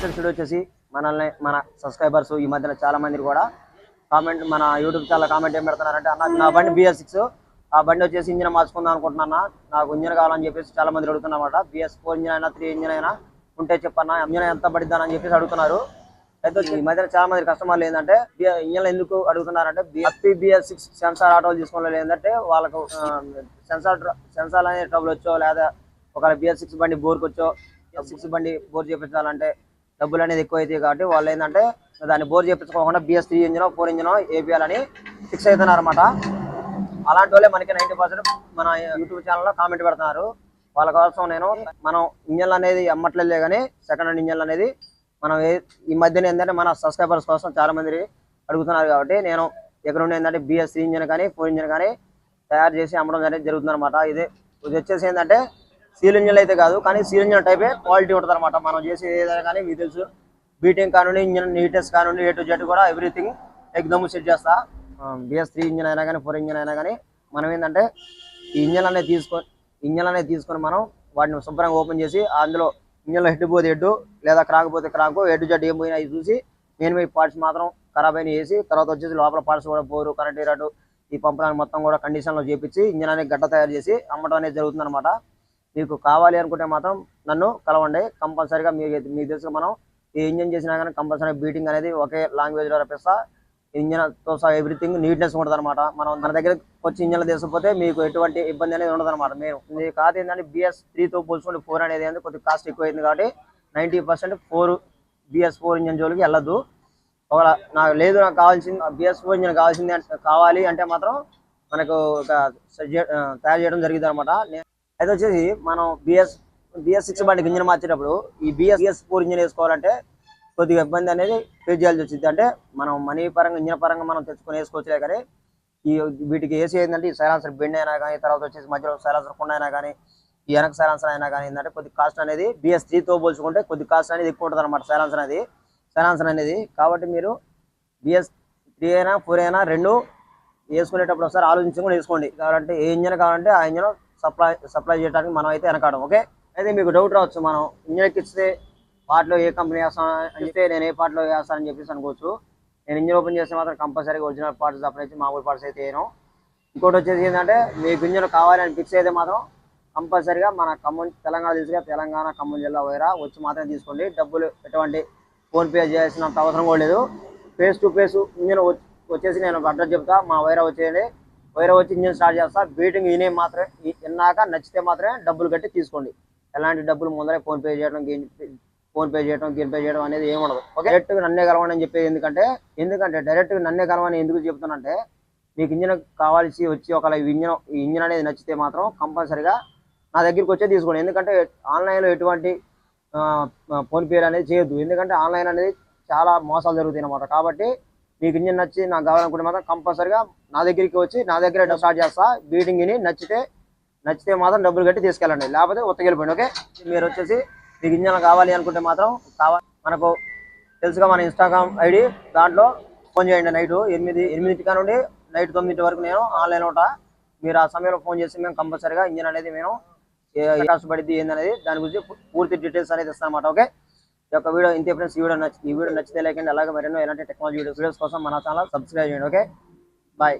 Friends వచ్చేసి మనల్ని మన సబ్స్క్రైబర్స్ ఈ మధ్యన చాలా మంది కూడా కామెంట్ మన యూట్యూబ్ ఛానల్ కామెంట్ ఏం పెడుతున్నారంటే అన్న నా బండి బిఎస్ సిక్స్ ఆ బండి వచ్చేసి ఇంజిన్ మార్చుకుందాం అనుకుంటున్నా నాకు ఇంజిన్ కావాలని చెప్పేసి చాలా మంది అడుగుతున్నమాట బిఎస్ ఫోర్ ఇంజిన్ అయినా త్రీ ఇంజిన్ అయినా ఉంటే చెప్పన్నా ఇంజిన్ ఎంత పడిద్దానని చెప్పేసి అడుగుతున్నారు. అయితే ఈ మధ్యన చాలా మంది కస్టమర్లు ఏంటంటే ఇంజన్ ఎందుకు అడుగుతున్నారంటే బిఎఫ్పి బిఎస్ సిక్స్ సెన్సార్ ఆటోలు తీసుకోవాలి ఏంటంటే వాళ్ళకు సెన్సార్ సెన్సార్ అనే ట్రబుల్ వచ్చో లేదా ఒకవేళ బిఎస్ సిక్స్ బండి బోర్కి వచ్చో సిక్స్ బండి బోర్ చేపించాలంటే డబ్బులు అనేది ఎక్కువ అవుతాయి కాబట్టి వాళ్ళు ఏంటంటే దాన్ని బోర్ చేపించుకోకుండా బిఎస్ త్రీ ఇంజిన్ ఫోర్ ఇంజినో ఏపీఎల్ అని ఫిక్స్ అవుతున్నారు అనమాట అలాంటి వాళ్ళే మనకి నైంటీ పర్సెంట్ మన యూట్యూబ్ ఛానల్లో కామెంట్ పెడుతున్నారు. వాళ్ళ కోసం నేను మనం ఇంజన్లు అనేది అమ్మట్లేదు కానీ సెకండ్ హ్యాండ్ ఇంజన్లు అనేది మనం ఈ మధ్యన ఏంటంటే మన సబ్స్క్రైబర్స్ కోసం చాలా మంది అడుగుతున్నారు కాబట్టి నేను ఇక్కడ నుండి ఏంటంటే బిఎస్ త్రీ ఇంజన్ కానీ ఫోర్ ఇంజన్ కానీ తయారు చేసి అమ్మడం అనేది జరుగుతుంది అనమాట ఇది వచ్చేసి ఏంటంటే సీల్ ఇంజన్ అయితే కాదు కానీ సీల్ ఇంజన్ టైపే క్వాలిటీ ఉంటుంది అనమాట మనం చేసే ఏదైనా కానీ మీకు తెలుసు. బీటింగ్ కానివ్వండి ఇంజన్ నీటెస్ కానివ్వండి ఏ టు జెడ్ కూడా ఎవ్రీథింగ్ ఎగ్దమ్ సెట్ చేస్తా. బిఎస్ త్రీ ఇంజన్ అయినా కానీ ఫోర్ ఇంజన్ అయినా కానీ మనం ఏంటంటే ఈ ఇంజన్ అనేది తీసుకొని ఇంజన్ అనేది తీసుకొని మనం వాటిని శుభ్రంగా ఓపెన్ చేసి అందులో ఇంజన్లో హెడ్ పోతే హెడ్ లేదా క్రాక్ పోతే క్రాక్ హెడ్ జెడ్ ఏం పోయినా అవి చూసి నేను మీ పార్ట్స్ మాత్రం ఖరాబ్ అయిన వేసి తర్వాత వచ్చేసి లోపల పార్ట్స్ కూడా పోరు కరెంట్ ఇరాటు ఈ పంపడానికి మొత్తం కూడా కండిషన్లో చేపించి ఇంజన్ అనేది గడ్డ తయారు చేసి అమ్మడం అనేది జరుగుతుంది అనమాట మీకు కావాలి అనుకుంటే మాత్రం నన్ను కలవండి. కంపల్సరీగా మీకు మీకు తెలుసు మనం ఏ ఇంజన్ చేసినా కానీ కంపల్సరీ బీటింగ్ అనేది ఒకే లాంగ్వేజ్లో రప్పిస్తా. ఇంజన్తో సహా ఎవ్రీథింగ్ నీట్నెస్ ఉంటుంది అనమాట మనం మన దగ్గర వచ్చి ఇంజన్లు తీసుకుపోతే మీకు ఎటువంటి ఇబ్బంది అనేది ఉండదు అనమాట మేము ఇది కాదు ఏంటంటే బిఎస్తో పోల్చుకుంటే ఫోర్ అనేది ఏంటంటే కొద్దిగా కాస్ట్ ఎక్కువ అయింది కాబట్టి ninety percent four BS four engine జోలికి వెళ్ళదు ఒకవేళ నాకు లేదు నాకు కావాల్సింది బిఎస్ ఫోర్ ఇంజన్ కావాల్సింది కావాలి అంటే మాత్రం మనకు ఒక తయారు చేయడం జరిగింది అనమాట అయితే వచ్చేసి మనం బిఎస్ బిఎస్ సిక్స్ బండికి ఇంజిన్ మార్చేటప్పుడు ఈ బిఎస్ బిఎస్ ఫోర్ ఇంజన్ వేసుకోవాలంటే కొద్దిగా ఇబ్బంది అనేది ఫేస్ చేయాల్సి వచ్చింది. అంటే మనం మనీ పరంగా ఇంజిన్ పరంగా మనం తెచ్చుకొని వేసుకోవచ్చులే కానీ ఈ వీటికి ఏసీ ఏంటంటే ఈ సైలాన్సర్ బెండ్ అయినా కానీ తర్వాత వచ్చేసి మధ్యలో సైలాన్సర్ కొండ అయినా కానీ ఈ వెనక సైలాన్సర్ అయినా కానీ ఏంటంటే కొద్ది కాస్ట్ అనేది బిఎస్తో పోల్చుకుంటే కొద్ది కాస్ట్ అనేది ఎక్కువ ఉంటుంది అనమాట సైలాన్సర్ అనేది. సైలాన్సర్ అనేది కాబట్టి మీరు బిఎస్ త్రీ అయినా ఫోర్ అయినా రెండు వేసుకునేటప్పుడు ఒకసారి ఆలోచించుకొని వేసుకోండి. కావాలంటే ఏ ఇంజన్ కావాలంటే ఆ ఇంజన్ సప్లై సప్లై చేయడానికి మనం అయితే వెనకాడం ఓకే? అయితే మీకు డౌట్ రావచ్చు మనం ఇంజన్ ఎక్కిస్తే పార్ట్లో ఏ కంపెనీ వేస్తాను అంటే నేను ఏ పార్ట్లో వేస్తానని చెప్పేసి అనుకోవచ్చు. నేను ఇంజన్ ఓపెన్ చేస్తే మాత్రం కంపల్సరీగా ఒరిజినల్ పార్ట్స్ తప్పనిచ్చి మామూలు పార్ట్స్ అయితే వేయను. ఇంకోటి వచ్చేసి ఏంటంటే మీకు ఇంజన్ కావాలని ఫిక్స్ అయితే మాత్రం కంపల్సరీగా మన ఖమ్మం తెలంగాణ తీసుకుగా తెలంగాణ ఖమ్మం జిల్లా వైరా వచ్చి మాత్రం తీసుకోండి. డబ్బులు ఎటువంటి ఫోన్పే చేయాల్సినంత అవసరం కూడా లేదు. ఫేస్ టు ఫేస్ ఇంజన్ వచ్చేసి నేను అడ్రస్ చెప్తా మా వైరా వచ్చేయండి. వైరా వచ్చి ఇంజన్ స్టార్ట్ చేస్తా. బీటింగ్ ఈనే మాత్రమే విన్నాక నచ్చితే మాత్రమే డబ్బులు కట్టి తీసుకోండి. ఎలాంటి డబ్బులు ముందరే ఫోన్ పే చేయడం గేమ్ ఫోన్ పే చేయడం గేమ్ పే చేయడం అనేది ఏమి ఉండదు. ఓకే. డైరెక్ట్గా నన్నే కలవండి అని చెప్పేది ఎందుకంటే ఎందుకంటే డైరెక్ట్గా నన్నే కలవని ఎందుకు చెప్తానంటే మీకు ఇంజిన్ కావాల్సి వచ్చి ఒక ఇంజిన్ ఈ ఇంజిన్ అనేది నచ్చితే మాత్రం కంపల్సరీగా నా దగ్గరికి వచ్చే తీసుకోండి. ఎందుకంటే ఆన్లైన్లో ఎటువంటి ఫోన్ పే అనేది చేయొద్దు. ఎందుకంటే ఆన్లైన్ అనేది చాలా మోసాలు జరుగుతాయి అన్నమాట. కాబట్టి మీకు ఇంజిన్ నచ్చి నాకు కావాలనుకుంటే మాత్రం కంపల్సరీగా నా దగ్గరికి వచ్చి నా దగ్గర స్టార్ట్ చేస్తా. బీటింగ్ని నచ్చితే నచ్చితే మాత్రం డబ్బులు కట్టి తీసుకెళ్ళండి. లేకపోతే ఉత్తగిలిపోండి ఓకే? మీరు వచ్చేసి మీకు ఇంజన్ కావాలి అనుకుంటే మాత్రం కావాలి. మనకు తెలుసుగా మన ఇన్స్టాగ్రామ్ ఐడి దాంట్లో ఫోన్ చేయండి నైట్ ఎనిమిది ఎనిమిదింటి నుండి నైట్ తొమ్మిది వరకు నేను ఆన్లైన్ ఉంటా. మీరు ఆ సమయంలో ఫోన్ చేసి మేము కంపల్సరీగా ఇంజన్ అనేది మేము కష్టపడింది పడిద్ది ఏందనేది దాని గురించి పూర్తి డీటెయిల్స్ అనేది ఇస్తాను ఓకే? ఈ యొక్క వీడియో ఇంతే ఫ్రెండ్స్ ఈ వీడియో నచ్చి ఈ వీడియో నచ్చితే లేకండి అలాగే మరెన్నో ఎలాంటి టెక్నాలజీ వీడియోస్ కోసం మన ఛానల్ సబ్స్క్రైబ్ చేయండి ఓకే? బాయ్.